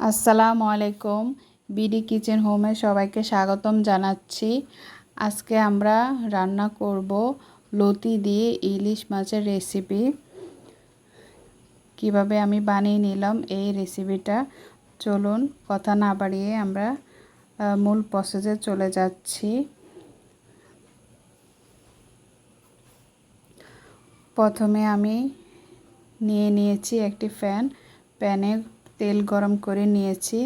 আসসালামু আলাইকুম। BD kitchen হোমে সবাইকে স্বাগতম জানাচ্ছি। আজকে আমরা রান্না করব লতি দিয়ে ইলিশ মাছের রেসিপি। কীভাবে আমি বানিয়ে নিলাম এই রেসিপিটা, চলুন কথা না বাড়িয়ে আমরা মূল প্রসেসে চলে যাচ্ছি। প্রথমে আমি নিয়ে নিয়েছি একটি ফ্যান। প্যানে তেল গরম করে নিয়েছি।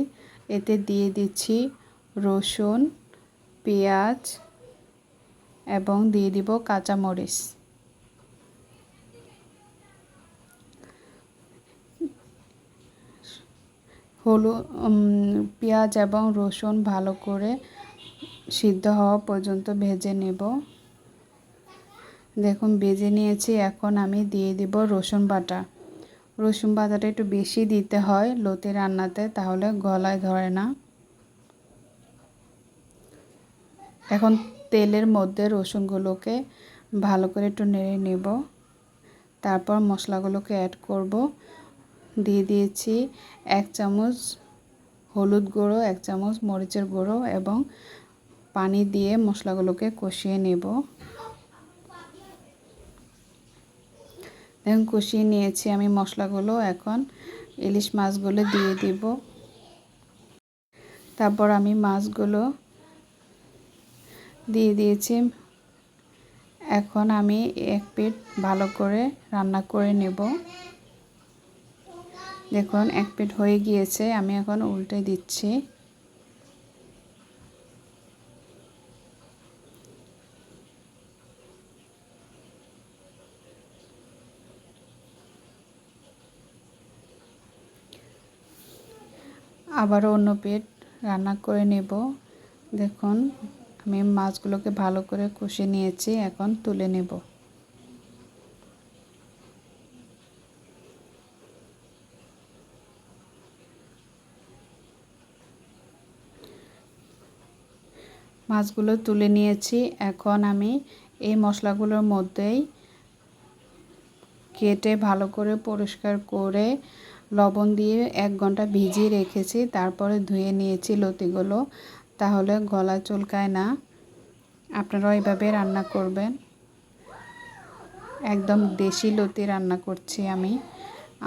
এতে দিয়ে দিচ্ছি রসুন, পেঁয়াজ এবং দিয়ে দিব কাঁচামরিচ। হলুদ পেঁয়াজ এবং রসুন ভালো করে সিদ্ধ হওয়া পর্যন্ত ভেজে নেব। দেখুন, ভেজে নিয়েছি। এখন আমি দিয়ে দিব রসুন বাটা। রসুন বাটাটা একটু বেশি দিতে হয় লতি রান্নাতে, তাহলে গলায় ধরে না। এখন তেলের মধ্যে রসুনগুলোকে ভালো করে একটু নেড়ে নেব। তারপর মশলাগুলোকে অ্যাড করব। দিয়ে দিয়েছি এক চামচ হলুদ গুঁড়ো, এক চামচ মরিচের গুঁড়ো এবং পানি দিয়ে মশলাগুলোকে কষিয়ে নেব। দেখুন কষিয়ে নিয়েছি আমি মশলাগুলো। এখন ইলিশ মাছগুলো দিয়ে দিব। তারপর আমি মাছগুলো দিয়ে দিয়েছি। এখন আমি এক পিট ভালো করে রান্না করে নেব। দেখুন, এক পিট হয়ে গিয়েছে। আমি এখন উল্টে দিচ্ছি। আবারও অন্য পেট রান্না করে নেব। দেখুন, আমি মাছগুলোকে ভালো করে কষে নিয়েছি, এখন তুলে নেব। মাছগুলো তুলে নিয়েছি। এখন আমি এই মশলাগুলোর মধ্যেই কেটে ভালো করে পরিষ্কার করে লবণ দিয়ে এক ঘণ্টা ভিজিয়ে রেখেছি, তারপরে ধুয়ে নিয়েছি লতিগুলো। তাহলে গলা চুলকায় না। আপনারাও এইভাবে রান্না করবেন। একদম দেশি লতি রান্না করছি আমি,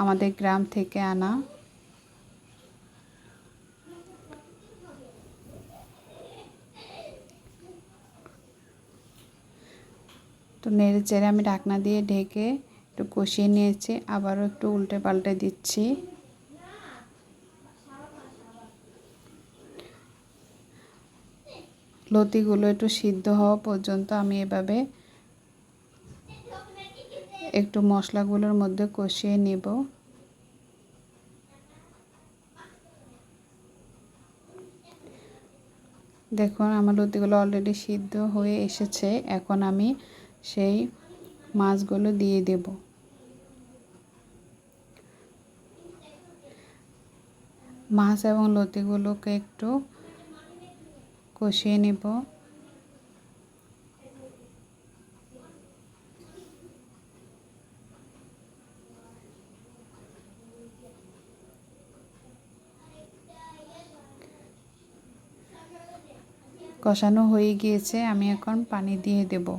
আমাদের গ্রাম থেকে আনা। তো নেড়ে চেড়ে আমি ঢাকনা দিয়ে ঢেকে একটু কষিয়ে নিয়েছি, আবারও একটু উল্টে পাল্টে দিচ্ছি। লতিগুলো একটু সিদ্ধ হওয়া পর্যন্ত আমি এভাবে একটু মশলাগুলোর মধ্যে কষিয়ে নেব। দেখুন, আমার লতিগুলো অলরেডি সিদ্ধ হয়ে এসেছে। এখন আমি সেই মাছগুলো দিয়ে দেব। মাছ এবং লতিগুলোকে একটু কষিয়ে নেব। কষানো হয়ে গিয়েছে, আমি এখন পানি দিয়ে দেবো।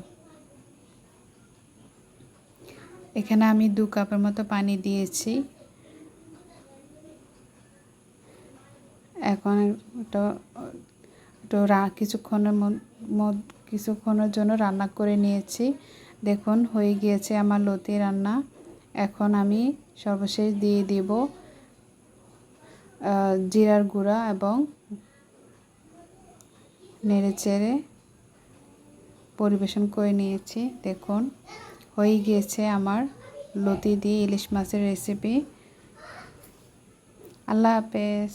এখানে আমি দু কাপের মতো পানি দিয়েছি। এখন একটু কিছুক্ষণের কিছুক্ষণের জন্য রান্না করে নিয়েছি। দেখুন, হয়ে গিয়েছে আমার লতি রান্না। এখন আমি সর্বশেষ দিয়ে দিব জিরার গুঁড়া এবং নেড়ে চেড়ে পরিবেশন করে নিয়েছি। দেখুন হয়ে গিয়েছে আমার লতি দিয়ে ইলিশ মাছের রেসিপি আল্লাহ হাফেজ।